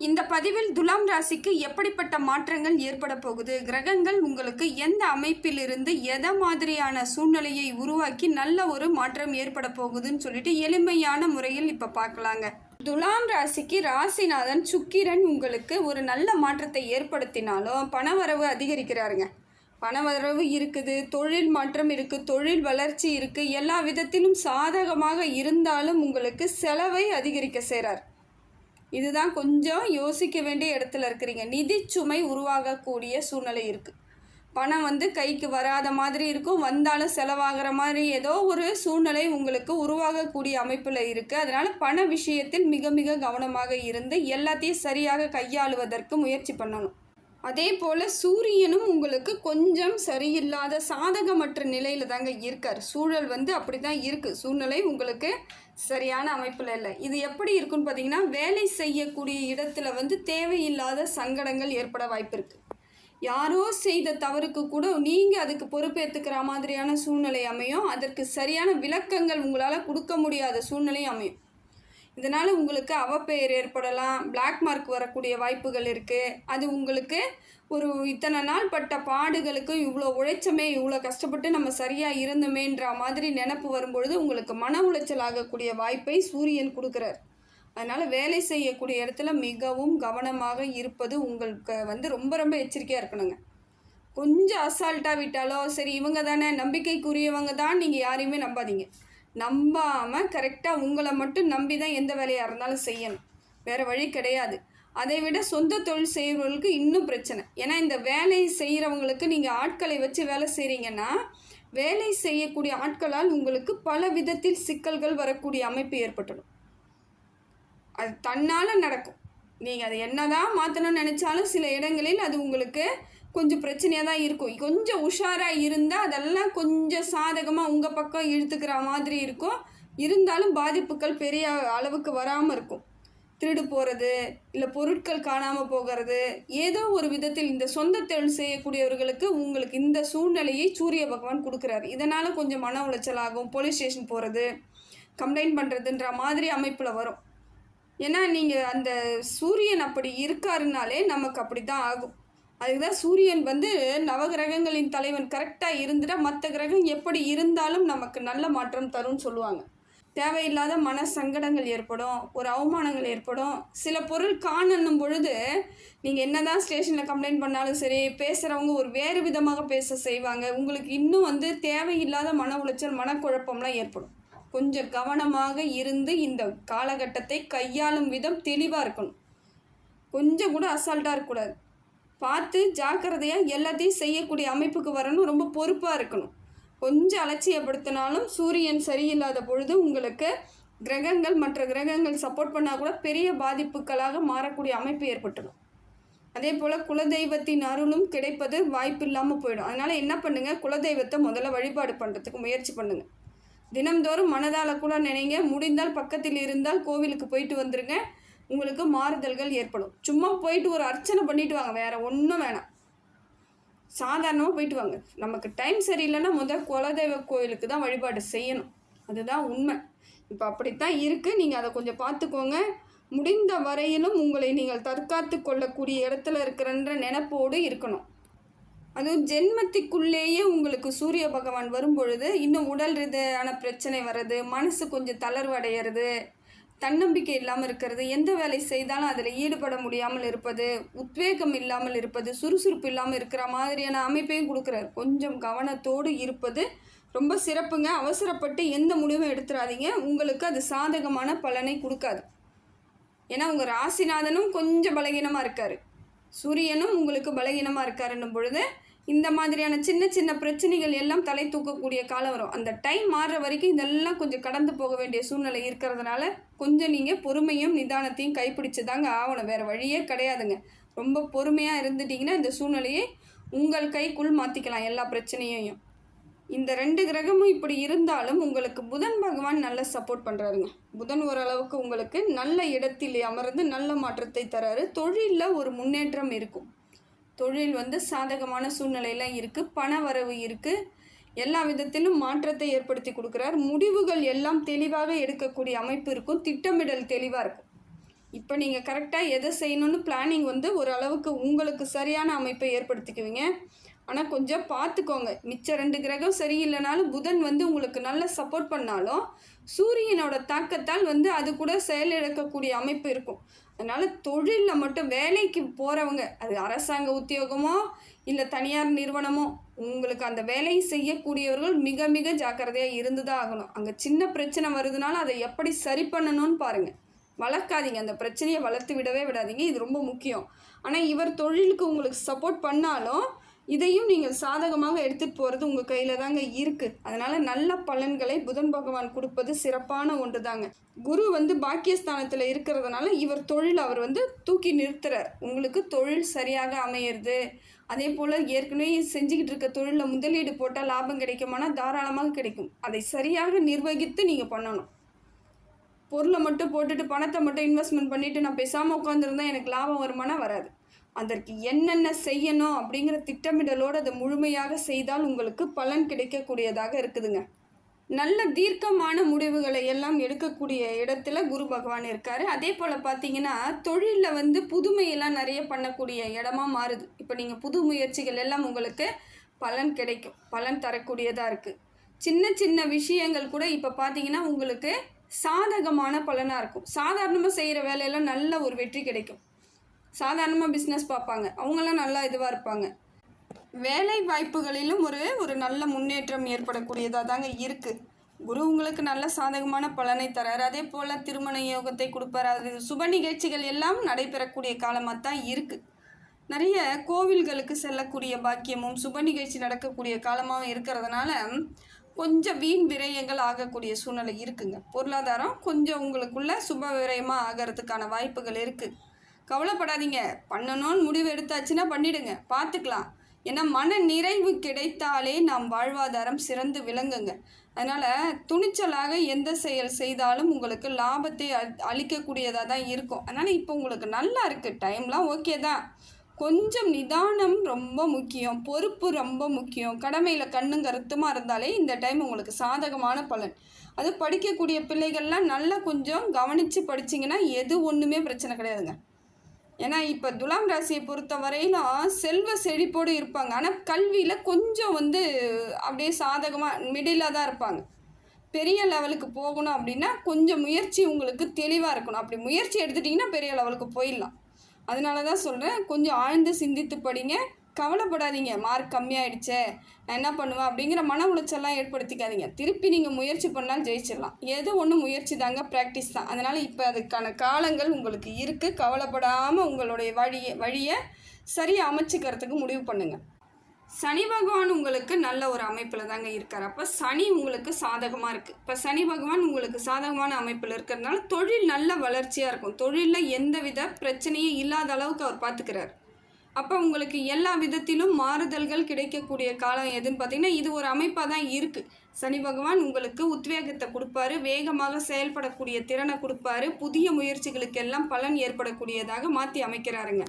இந்த பதிவில் துலாம் ராசிக்கு எப்படிப்பட்ட மாற்றங்கள் ஏற்பட போகுது? கிரகங்கள் உங்களுக்கு எந்த அமைப்பிலிருந்து எதை மாதிரியான சூழ்நிலையை உருவாக்கி நல்ல ஒரு மாற்றம் ஏற்பட போகுதுன்னு சொல்லிட்டு எளிமையான முறையில் இப்போ பார்க்கலாங்க துலாம் ராசிக்கு ராசிநாதன் சுக்கிரன் உங்களுக்கு ஒரு நல்ல மாற்றத்தை ஏற்படுத்தினாலும் பணவரவு அதிகரிக்கிறாருங்க. பணவரவு இருக்குது தொழில் மாற்றம் இருக்குது தொழில் வளர்ச்சி இருக்குது எல்லா விதத்திலும் சாதகமாக இருந்தாலும் உங்களுக்கு செலவை அதிகரிக்க செய்கிறார் இதுதான் கொஞ்சம் யோசிக்க வேண்டிய இடத்துல இருக்கிறீங்க. நிதி சுமை உருவாகக்கூடிய சூழ்நிலை இருக்குது பணம் வந்து கைக்கு வராத மாதிரி இருக்கும். வந்தாலும் செலவாகிற மாதிரி ஏதோ ஒரு சூழ்நிலை உங்களுக்கு உருவாகக்கூடிய அமைப்பில் இருக்குது அதனால் பண விஷயத்தில் மிக மிக கவனமாக இருந்து எல்லாத்தையும் சரியாக கையாளுவதற்கு முயற்சி பண்ணணும். அதே போல் சூரியனும் உங்களுக்கு கொஞ்சம் சரியில்லாத சாதகமற்ற நிலையில் தாங்க இருக்கார். சூழல் வந்து அப்படி தான் இருக்குது சூழ்நிலை உங்களுக்கு சரியான அமைப்பில் இல்லை. இது எப்படி இருக்குன்னு பார்த்தீங்கன்னா வேலை செய்யக்கூடிய இடத்துல வந்து தேவையில்லாத சங்கடங்கள் ஏற்பட வாய்ப்பு இருக்குது யாரோ செய்த தவறுக்கு கூட நீங்கள் அதுக்கு பொறுப்பேற்றுக்கிற மாதிரியான சூழ்நிலை அமையும். அதற்கு சரியான விளக்கங்கள் உங்களால் கொடுக்க முடியாத சூழ்நிலை அமையும். இதனால் உங்களுக்கு அவப்பெயர் ஏற்படலாம் பிளாக் மார்க் வரக்கூடிய வாய்ப்புகள் இருக்குது அது உங்களுக்கு ஒரு இத்தனை நாள் பட்ட பாடுகளுக்கு இவ்வளோ உழைச்சமே இவ்வளோ கஷ்டப்பட்டு நம்ம சரியாக இருந்தோமேன்ற மாதிரி நினப்பு வரும்பொழுது உங்களுக்கு மன உளைச்சல் ஆகக்கூடிய வாய்ப்பை சூரியன் கொடுக்குறார். அதனால் வேலை செய்யக்கூடிய இடத்துல மிகவும் கவனமாக இருப்பது உங்களுக்கு வந்து ரொம்ப ரொம்ப எச்சரிக்கையாக இருக்கணுங்க. கொஞ்சம் அசால்ட்டாக விட்டாலோ சரி இவங்க தானே நம்பிக்கைக்குரியவங்க தான் நீங்கள் யாரையுமே நம்பாதீங்க. நம்பாமல் கரெக்டாக உங்களை மட்டும் நம்பி தான் எந்த வேலையாக இருந்தாலும் செய்யணும். வேறு வழி கிடையாது. அதை விட சொந்த தொழில் செய்கிறவங்களுக்கு இன்னும் பிரச்சனை. ஏன்னா இந்த வேலை செய்கிறவங்களுக்கு நீங்கள் ஆட்களை வச்சு வேலை செய்கிறீங்கன்னா வேலை செய்யக்கூடிய ஆட்களால் உங்களுக்கு பல விதத்தில் சிக்கல்கள் வரக்கூடிய அமைப்பு ஏற்பட்டுடும். அது தன்னால் நடக்கும். நீங்கள் அதை என்ன தான் மாற்றணும்னு நினச்சாலும் சில இடங்களில் அது உங்களுக்கு கொஞ்சம் பிரச்சனையாக தான் இருக்கும். கொஞ்சம் உஷாராக இருந்தால் அதெல்லாம் கொஞ்சம் சாதகமாக உங்கள் பக்கம் இழுத்துக்கிற மாதிரி இருக்கும். இருந்தாலும் பாதிப்புகள் பெரிய அளவுக்கு வராமல் இருக்கும். திருடு போகிறது இல்லை பொருட்கள் காணாமல் போகிறது ஏதோ ஒரு விதத்தில் இந்த சொந்த தொழில் செய்யக்கூடியவர்களுக்கு உங்களுக்கு இந்த சூழ்நிலையை சூரிய பகவான் கொடுக்குறாரு. இதனால் கொஞ்சம் மன உளைச்சல் ஆகும் போலீஸ் ஸ்டேஷன் போகிறது கம்ப்ளைண்ட் பண்ணுறதுன்ற மாதிரி அமைப்பில் வரும். ஏன்னா நீங்கள் அந்த சூரியன் அப்படி இருக்காருனாலே நமக்கு அப்படி தான் ஆகும். அதுக்கு தான் சூரியன் வந்து நவகிரகங்களின் தலைவன் கரெக்டாக இருந்துட்டால் மற்ற கிரகம் எப்படி இருந்தாலும் நமக்கு நல்ல மாற்றம் தரும்னு சொல்லுவாங்க. தேவையில்லாத மன சங்கடங்கள் ஏற்படும் ஒரு அவமானங்கள் ஏற்படும். சில பொருள் காணணும் பொழுது நீங்கள் என்னதான் ஸ்டேஷனில் கம்ப்ளைண்ட் பண்ணாலும் சரி பேசுகிறவங்க ஒரு வேறு விதமாக பேச செய்வாங்க. உங்களுக்கு இன்னும் வந்து தேவையில்லாத மன உளைச்சல் மனக்குழப்பம்லாம் ஏற்படும். கொஞ்சம் கவனமாக இருந்து இந்த காலகட்டத்தை கையாளும் விதம் தெளிவாக இருக்கணும். கொஞ்சம் கூட அசால்ட்டாக இருக்கக்கூடாது. பார்த்து ஜாக்கிரதையாக எல்லாத்தையும் செய்யக்கூடிய அமைப்புக்கு வரணும். ரொம்ப பொறுப்பாக இருக்கணும். கொஞ்சம் அலட்சியப்படுத்தினாலும் சூரியன் சரியில்லாத பொழுது உங்களுக்கு கிரகங்கள் மற்ற கிரகங்கள் சப்போர்ட் பண்ணால் கூட பெரிய பாதிப்புகளாக மாறக்கூடிய அமைப்பு ஏற்பட்டுடும். அதே போல் குலதெய்வத்தின் அருளும் கிடைப்பது வாய்ப்பு இல்லாமல் போயிடும். அதனால் என்ன பண்ணுங்கள் குலதெய்வத்தை முதல்ல வழிபாடு பண்ணுறதுக்கு முயற்சி பண்ணுங்கள் தினம்தோறும் மனதால் கூட நினைங்க. முடிந்தால் பக்கத்தில் இருந்தால் கோவிலுக்கு போயிட்டு வந்துருங்க. உங்களுக்கு மாறுதல்கள் ஏற்படும். சும்மா போயிட்டு ஒரு அர்ச்சனை பண்ணிட்டு வாங்க. வேறு ஒன்றும் வேணாம். சாதாரணமாக போயிட்டு வாங்க. நமக்கு டைம் சரியில்லைன்னா முதல் குலதெய்வ கோயிலுக்கு தான் வழிபாடு செய்யணும். அதுதான் உண்மை. இப்போ அப்படித்தான் இருக்குது நீங்கள் அதை கொஞ்சம் பார்த்துக்கோங்க. முடிந்த வரையிலும் உங்களை நீங்கள் தற்காத்து கொள்ளக்கூடிய இடத்துல இருக்கிறன்ற நினப்போடு இருக்கணும். அதுவும் ஜென்மத்திற்குள்ளேயே உங்களுக்கு சூரிய பகவான் வரும்பொழுது இன்னும் உடல் ரீதியான பிரச்சனை வர்றது மனசு கொஞ்சம் தளர்வடைகிறது தன்னம்பிக்கை இல்லாமல் இருக்கிறது எந்த வேலை செய்தாலும் அதில் ஈடுபட முடியாமல் இருப்பது உத்வேகம் இல்லாமல் இருப்பது சுறுசுறுப்பு இல்லாமல் இருக்கிற மாதிரியான அமைப்பையும் கொடுக்குறாரு. கொஞ்சம் கவனத்தோடு இருப்பது ரொம்ப சிறப்புங்க. அவசரப்பட்டு எந்த முடிவும் எடுத்துடாதீங்க உங்களுக்கு அது சாதகமான பலனை கொடுக்காது. ஏன்னா உங்கள் ராசிநாதனும் கொஞ்சம் பலகீனமாக இருக்கார். சூரியனும் உங்களுக்கு பலகீனமாக இருக்காருன்னும் பொழுது இந்த மாதிரியான சின்ன சின்ன பிரச்சனைகள் எல்லாம் தலை தூக்கக்கூடிய காலம் வரும். அந்த டைம் மாறுற வரைக்கும் இதெல்லாம் கொஞ்சம் கடந்து போக வேண்டிய சூழ்நிலை இருக்கிறதுனால கொஞ்சம் நீங்கள் பொறுமையும் நிதானத்தையும் கைப்பிடிச்சு தாங்க ஆகணும். வேறு வழியே கிடையாதுங்க. ரொம்ப பொறுமையாக இருந்துட்டிங்கன்னா இந்த சூழ்நிலையை உங்கள் கைக்குள் மாற்றிக்கலாம் எல்லா பிரச்சனையையும். இந்த ரெண்டு கிரகமும் இப்படி இருந்தாலும் உங்களுக்கு புதன் பகவான் நல்ல சப்போர்ட் பண்ணுறாருங்க புதன் ஓரளவுக்கு உங்களுக்கு நல்ல இடத்தில் அமர்ந்து நல்ல மாற்றத்தை தராரு. தொழிலில் ஒரு முன்னேற்றம் இருக்கும். தொழில் வந்து சாதகமான சூழ்நிலையில் இருக்குது பண வரவு இருக்குது எல்லா விதத்திலும் மாற்றத்தை ஏற்படுத்தி கொடுக்குறார். முடிவுகள் எல்லாம் தெளிவாக எடுக்கக்கூடிய அமைப்பு இருக்கும். திட்டமிடல் தெளிவாக இருக்கும். இப்போ நீங்கள் கரெக்டாக எதை செய்யணும்னு பிளானிங் வந்து ஓரளவுக்கு உங்களுக்கு சரியான அமைப்பை ஏற்படுத்திக்குவீங்க. ஆனால் கொஞ்சம் பார்த்துக்கோங்க மிச்ச ரெண்டு கிரகம் சரியில்லைனாலும் புதன் வந்து உங்களுக்கு நல்ல சப்போர்ட் பண்ணாலும் சூரியனோட தாக்கத்தால் வந்து அது கூட செயலிழக்கக்கூடிய அமைப்பு இருக்கும். அதனால் தொழிலில் மட்டும் வேலைக்கு போகிறவங்க அது அரசாங்க உத்தியோகமோ இல்லை தனியார் நிறுவனமோ உங்களுக்கு அந்த வேலையை செய்யக்கூடியவர்கள் மிக மிக ஜாக்கிரதையாக இருந்து தான் ஆகணும். அங்கே சின்ன பிரச்சனை வருதுனால அதை எப்படி சரி பண்ணணும்னு பாருங்கள் வளர்க்காதீங்க. அந்த பிரச்சனையை வளர்த்து விடவே விடாதீங்க. இது ரொம்ப முக்கியம். ஆனால் இவர் தொழிலுக்கு உங்களுக்கு சப்போர்ட் பண்ணாலும் இதையும் நீங்கள் சாதகமாக எடுத்துகிட்டு போகிறது உங்கள் கையில் தாங்க இருக்குது அதனால் நல்ல பலன்களை புதன் பகவான் கொடுப்பது சிறப்பான ஒன்று தாங்க குரு வந்து பாக்கியஸ்தானத்தில் இருக்கிறதுனால இவர் தொழில் அவர் வந்து தூக்கி நிறுத்துறார். உங்களுக்கு தொழில் சரியாக அமையிறது. அதே போல் ஏற்கனவே செஞ்சுக்கிட்டு இருக்க தொழிலில் முதலீடு போட்டால் லாபம் கிடைக்குமானா தாராளமாக கிடைக்கும். அதை சரியாக நிர்வகித்து நீங்கள் பண்ணணும். பொருளை மட்டும் போட்டுட்டு பணத்தை மட்டும் இன்வெஸ்ட்மெண்ட் பண்ணிவிட்டு நான் பேசாமல் உட்காந்துருந்தா எனக்கு லாபம் வருமானா வராது. அதற்கு என்னென்ன செய்யணும் அப்படிங்கிற திட்டமிடலோடு அதை முழுமையாக செய்தால் உங்களுக்கு பலன் கிடைக்கக்கூடியதாக இருக்குதுங்க. நல்ல தீர்க்கமான முடிவுகளை எல்லாம் எடுக்கக்கூடிய இடத்துல குரு பகவான் இருக்கார். அதே போல் பார்த்தீங்கன்னா தொழிலில் வந்து புதுமையெல்லாம் நிறைய பண்ணக்கூடிய இடமா மாறுது. இப்போ நீங்கள் புது முயற்சிகள் எல்லாம் உங்களுக்கு பலன் கிடைக்கும். பலன் தரக்கூடியதாக இருக்குது சின்ன சின்ன விஷயங்கள் கூட இப்போ பார்த்தீங்கன்னா உங்களுக்கு சாதகமான பலனாக இருக்கும். சாதாரணமாக செய்கிற வேலையெல்லாம் நல்ல ஒரு வெற்றி கிடைக்கும். சாதாரணமாக பிஸ்னஸ் பார்ப்பாங்க. அவங்களாம் நல்லா இதுவாக இருப்பாங்க. வேலை வாய்ப்புகளிலும் ஒரு ஒரு நல்ல முன்னேற்றம் ஏற்படக்கூடியதாக தாங்க இருக்குது குரு உங்களுக்கு நல்ல சாதகமான பலனை தரார். அதே போல் திருமண யோகத்தை கொடுப்பார். அது சுப நிகழ்ச்சிகள் எல்லாம் நடைபெறக்கூடிய காலமாக தான் இருக்குது நிறைய கோவில்களுக்கு செல்லக்கூடிய பாக்கியமும் சுப நிகழ்ச்சி நடக்கக்கூடிய காலமாகவும் இருக்கிறதுனால கொஞ்சம் வீண் விரயங்கள் ஆகக்கூடிய சூழ்நிலை இருக்குங்க. பொருளாதாரம் கொஞ்சம் உங்களுக்குள்ள சுப விரயமாக ஆகிறதுக்கான வாய்ப்புகள் இருக்குது கவலைப்படாதீங்க. பண்ணணும்னு முடிவு எடுத்தாச்சுன்னா பண்ணிடுங்க. பார்த்துக்கலாம் ஏன்னா மன நிறைவு கிடைத்தாலே நாம் வாழ்வாதாரம் சிறந்து விளங்குங்க. அதனால் துணிச்சலாக எந்த செயல் செய்தாலும் உங்களுக்கு லாபத்தை அளிக்கக்கூடியதாக தான் இருக்கும். அதனால் இப்போ உங்களுக்கு நல்லா இருக்குது டைம்லாம் ஓகே தான். கொஞ்சம் நிதானம் ரொம்ப முக்கியம். பொறுப்பு ரொம்ப முக்கியம். கடமையில் கண்ணும் கருத்துமாக இருந்தாலே இந்த டைம் உங்களுக்கு சாதகமான பலன். அது படிக்கக்கூடிய பிள்ளைகள்லாம் நல்லா கொஞ்சம் கவனித்து படிச்சிங்கன்னா எது ஒன்றுமே பிரச்சனை கிடையாதுங்க. ஏன்னா இப்போ துலாம் ராசியை பொறுத்த வரையிலும் செல்வ செழிப்போடு இருப்பாங்க. ஆனால் கல்வியில் கொஞ்சம் வந்து அப்படியே சாதகமாக மிடிலாக தான் இருப்பாங்க. பெரிய லெவலுக்கு போகணும் அப்படின்னா கொஞ்சம் முயற்சி உங்களுக்கு தெளிவாக இருக்கணும். அப்படி முயற்சி எடுத்துட்டிங்கன்னா பெரிய லெவலுக்கு போயிடலாம். அதனால தான் சொல்கிறேன் கொஞ்சம் ஆழ்ந்து சிந்தித்து படிங்க. கவலைப்படாதீங்க. மார்க் கம்மியாயிடுச்சே. நான் என்ன பண்ணுவேன்? அப்படிங்கிற மன உளைச்சல்லாம் ஏற்படுத்திக்காதீங்க. திருப்பி நீங்கள் முயற்சி பண்ணால் ஜெயிச்சிடலாம். எது ஒன்று முயற்சி தாங்க ப்ராக்டிஸ் தான். அதனால் இப்போ அதுக்கான காலங்கள் உங்களுக்கு இருக்குது கவலைப்படாமல் உங்களுடைய வழியை வழியை சரியாக அமைச்சிக்கிறதுக்கு முடிவு பண்ணுங்கள் சனி பகவான் உங்களுக்கு நல்ல ஒரு அமைப்பில் தாங்க இருக்கார். அப்போ சனி உங்களுக்கு சாதகமாக இருக்குது இப்போ சனி பகவான் உங்களுக்கு சாதகமான அமைப்பில் இருக்கிறதுனால தொழில் நல்ல வளர்ச்சியாக இருக்கும். தொழிலில் எந்தவித பிரச்சனையும் இல்லாத அளவுக்கு அவர் பார்த்துக்கிறார் அப்போ உங்களுக்கு எல்லா விதத்திலும் மாறுதல்கள் கிடைக்கக்கூடிய காலம் எதுன்னு பார்த்தீங்கன்னா இது ஒரு அமைப்பாக தான் இருக்குது சனி பகவான் உங்களுக்கு உத்வேகத்தை கொடுப்பாரு வேகமாக செயல்படக்கூடிய திறனை கொடுப்பாரு புதிய முயற்சிகளுக்கெல்லாம் பலன் ஏற்படக்கூடியதாக மாற்றி அமைக்கிறாருங்க.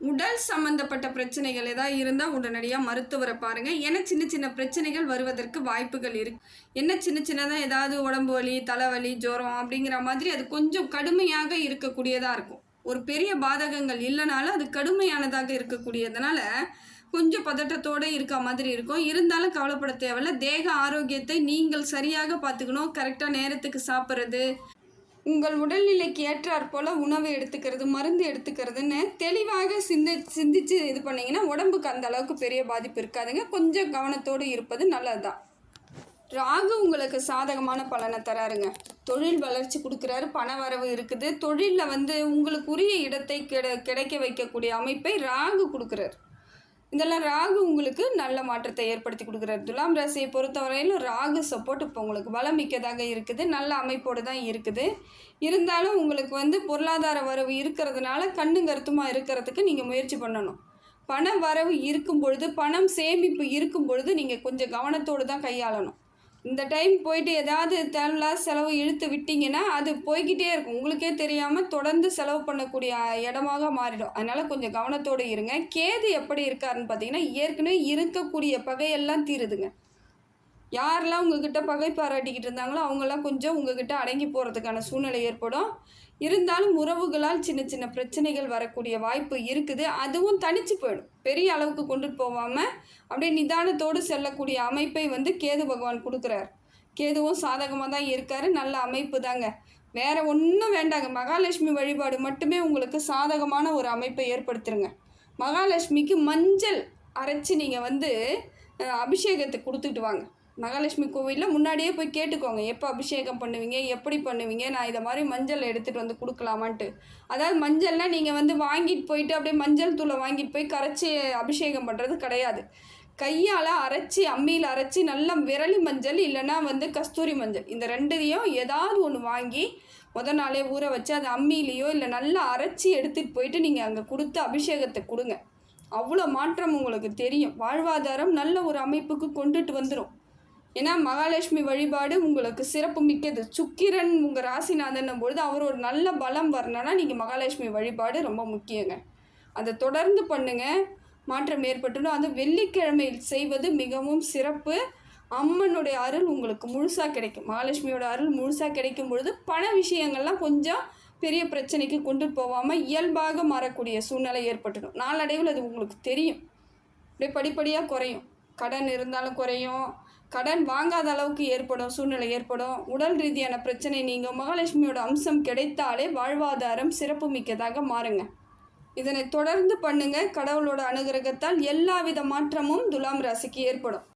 உடல் சம்பந்தப்பட்ட பிரச்சனைகள் ஏதாவது இருந்தால் உடனடியாக மருத்துவரை பாருங்கள் ஏன்னா சின்ன சின்ன பிரச்சனைகள் வருவதற்கு வாய்ப்புகள் இருக்கு. என்ன சின்ன சின்னதாக ஏதாவது உடம்பு வலி தலைவலி ஜுரம் அப்படிங்கிற மாதிரி அது கொஞ்சம் கடுமையாக இருக்கக்கூடியதாக இருக்கும். ஒரு பெரிய பாதகங்கள் இல்லைனாலும் அது கடுமையானதாக இருக்கக்கூடியதுனால கொஞ்சம் பதட்டத்தோடு இருக்க மாதிரி இருக்கும். இருந்தாலும் கவலைப்பட தேவையில்ல. தேக ஆரோக்கியத்தை நீங்கள் சரியாக பார்த்துக்கணும். கரெக்டாக நேரத்துக்கு சாப்பிட்றது உங்கள் உடல்நிலைக்கு ஏற்றாற் போல் உணவு எடுத்துக்கிறது மருந்து எடுத்துக்கிறதுன்னு தெளிவாக சிந்தி சிந்திச்சு இது பண்ணிங்கன்னா உடம்புக்கு அந்த அளவுக்கு பெரிய பாதிப்பு இருக்காதுங்க. கொஞ்சம் கவனத்தோடு இருப்பது நல்லது தான் ராகு உங்களுக்கு சாதகமான பலனை தராருங்க. தொழில் வளர்ச்சி கொடுக்குறாரு பண வரவு இருக்குது. தொழிலில் வந்து உங்களுக்கு உரிய இடத்தை கிட கிடைக்க வைக்கக்கூடிய அமைப்பை ராகு கொடுக்குறாரு. இதெல்லாம் ராகு உங்களுக்கு நல்ல மாற்றத்தை ஏற்படுத்தி கொடுக்குறாரு. துலாம் ராசியை பொறுத்தவரையிலும் ராகு சப்போர்ட் இப்போ உங்களுக்கு பலம் மிக்கதாக இருக்குது. நல்ல அமைப்போடு தான் இருக்குது. இருந்தாலும் உங்களுக்கு வந்து பொருளாதார வரவு இருக்கிறதுனால கண்ணும் கருத்துமாக இருக்கிறதுக்கு நீங்கள் முயற்சி பண்ணணும். பண வரவு இருக்கும் பொழுது பணம் சேமிப்பு இருக்கும் பொழுது நீங்கள் கொஞ்சம் கவனத்தோடு தான் கையாளணும். இந்த டைம் போயிட்டு ஏதாவது தேவையில்லாத செலவு இழுத்து விட்டிங்கன்னா அது போய்கிட்டே இருக்கும். உங்களுக்கே தெரியாமல் தொடர்ந்து செலவு பண்ணக்கூடிய இடமாக மாறிடும். அதனால் கொஞ்சம் கவனத்தோடு இருங்க. கேது எப்படி இருக்காருன்னு பார்த்தீங்கன்னா ஏற்கனவே இருக்கக்கூடிய பகையெல்லாம் தீருதுங்க. யாரெல்லாம் உங்ககிட்ட பகை பாராட்டிக்கிட்டு இருந்தாங்களோ அவங்கெல்லாம் கொஞ்சம் உங்ககிட்ட அடங்கி போகிறதுக்கான சூழ்நிலை ஏற்படும். இருந்தாலும் உறவுகளால் சின்ன சின்ன பிரச்சனைகள் வரக்கூடிய வாய்ப்பு இருக்குது. அதுவும் தனிச்சு போயிடும். பெரிய அளவுக்கு கொண்டுட்டு போகாமல் அப்படியே நிதானத்தோடு செல்லக்கூடிய அமைப்பை வந்து கேது பகவான் கொடுக்குறார். கேதுவும் சாதகமாக தான் இருக்காரு. நல்ல அமைப்பு தாங்க. வேறு ஒன்றும் வேண்டாங்க. மகாலட்சுமி வழிபாடு மட்டுமே உங்களுக்கு சாதகமான ஒரு அமைப்பை ஏற்படுத்துருங்க. மகாலட்சுமிக்கு மஞ்சள் அரைச்சி நீங்கள் வந்து அபிஷேகத்தை கொடுத்துட்டு வாங்க. மகாலட்சுமி கோவிலில் முன்னாடியே போய் கேட்டுக்கோங்க. எப்போ அபிஷேகம் பண்ணுவீங்க எப்படி பண்ணுவீங்க நான் இதை மாதிரி மஞ்சள் எடுத்துகிட்டு வந்து கொடுக்கலாமான்ட்டு. அதாவது மஞ்சள்னால் நீங்கள் வந்து வாங்கிட்டு போயிட்டு அப்படியே மஞ்சள் தூளை வாங்கிட்டு போய் கரைச்சி அபிஷேகம் பண்ணுறது கிடையாது. கையால் அரைச்சி அம்மியில் அரைச்சி நல்லா விரலி மஞ்சள் இல்லைன்னா வந்து கஸ்தூரி மஞ்சள். இந்த ரெண்டுதையும் ஏதாவது ஒன்று வாங்கி முத நாளே ஊற வச்சு அதை அம்மியிலையோ இல்லை நல்லா அரைச்சி எடுத்துகிட்டு போயிட்டு நீங்கள் அங்கே கொடுத்து அபிஷேகத்தை கொடுங்க. அவ்வளோ மாற்றம் உங்களுக்கு தெரியும். வாழ்வாதாரம் நல்ல ஒரு அமைப்புக்கு கொண்டுட்டு வந்துடும் ஏன்னா மகாலட்சுமி வழிபாடு உங்களுக்கு சிறப்பு மிக்கது. சுக்கிரன் உங்கள் ராசிநாதன் பொழுது அவர் ஒரு நல்ல பலம் வரணும்னா நீங்கள் மகாலட்சுமி வழிபாடு ரொம்ப முக்கியங்க. அதை தொடர்ந்து பண்ணுங்க. மாற்றம் ஏற்பட்டுடும் அது வெள்ளிக்கிழமையில் செய்வது மிகவும் சிறப்பு. அம்மனுடைய அருள் உங்களுக்கு முழுசாக கிடைக்கும். மகாலட்சுமியோட அருள் முழுசாக கிடைக்கும் பொழுது பண விஷயங்கள்லாம் கொஞ்சம் பெரிய பிரச்சனைக்கு கொண்டு போகாமல் இயல்பாக மாறக்கூடிய சூழ்நிலை ஏற்பட்டுடும். நாளடைவில் அது உங்களுக்கு தெரியும். அப்படியே படிப்படியாக குறையும். கடன் இருந்தாலும் குறையும். கடன் வாங்காத அளவுக்கு ஏற்படும் சூழ்நிலை ஏற்படும். உடல் ரீதியான பிரச்சனை நீங்கள் மகாலட்சுமியோட அம்சம் கிடைத்தாலே வாழ்வாதாரம் சிறப்பு மிக்கதாக மாறுங்க. இதனை தொடர்ந்து பண்ணுங்க. கடவுளோட அனுகிரகத்தால் எல்லாவித மாற்றமும் துலாம் ராசிக்கு ஏற்படும்.